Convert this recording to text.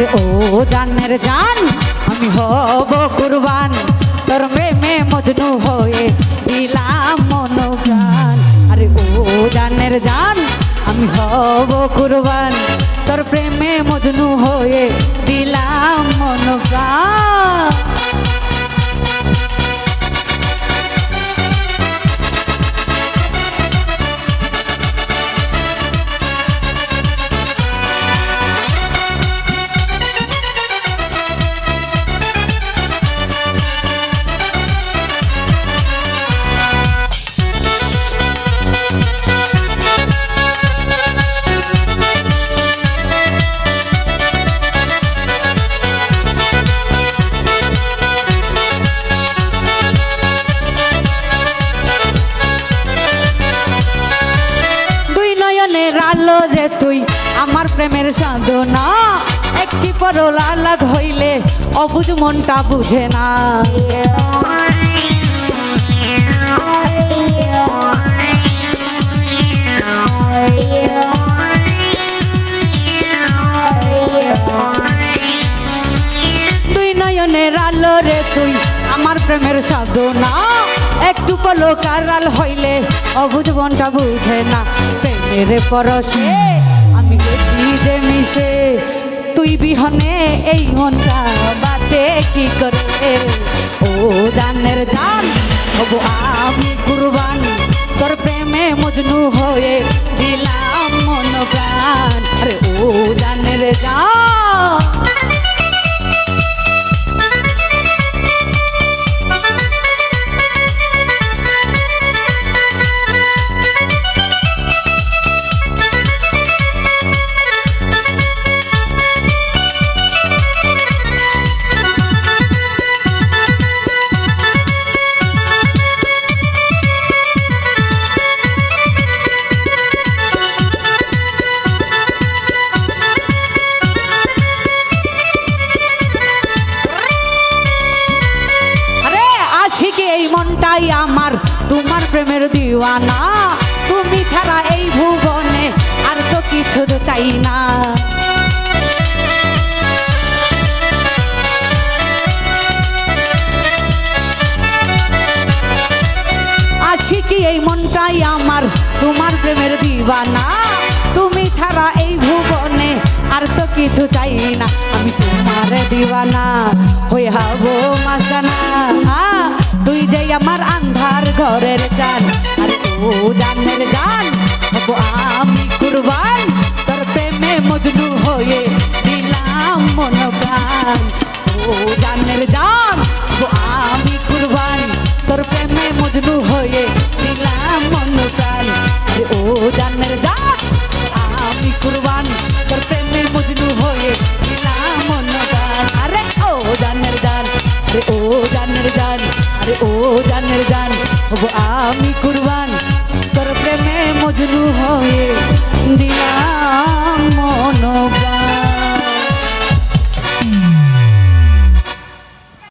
আরে ও জানের জান, আমি হব কুরবান। তোর মে মজনু হয়ে দিলাম মনোগান আরে ও জানের জান, আমি হব কুরবান। তোর প্রেমে মজনু হয়ে দিলাম আলো তুই, আমার প্রেমের সাধনা। একটি পরল আলাগ হইলে অবুজ মনটা বুঝে না। দুই নয়নের আলো রে তুই, আমার প্রেমের সাধনা। একটু পলক আড়াল হইলে অবুঝ মনটা বুঝে না। প্রেমের পরশে যে মিশে। তুই বিহনে এই মনটা বাঁচে কি করে? ও জানের জান হব আমি কুরবান। তোর প্রেমে মজনু হয়ে দিলাম মন প্রাণ প্রেমের দিওয়ানা, তুমি ছাড়া এই ভুবনে আর তো কিছু চাই না। আছি কি এই মনটাই আমার, তোমার প্রেমের দিওয়ানা, তুমি ছাড়া এই ভুবনে আর তো কিছু চাই না। আমি তোমার দিওয়ানা, হয়ে হব মাসানা তুই যে আমার আন্ধার ঘরের চান আর ও জানের জান, হব আমি কুরবান, তোর প্রেমে মজনু হয়ে আরে ও জানের জান হব আমি কুরবান তোর প্রেমে মজনু হয়ে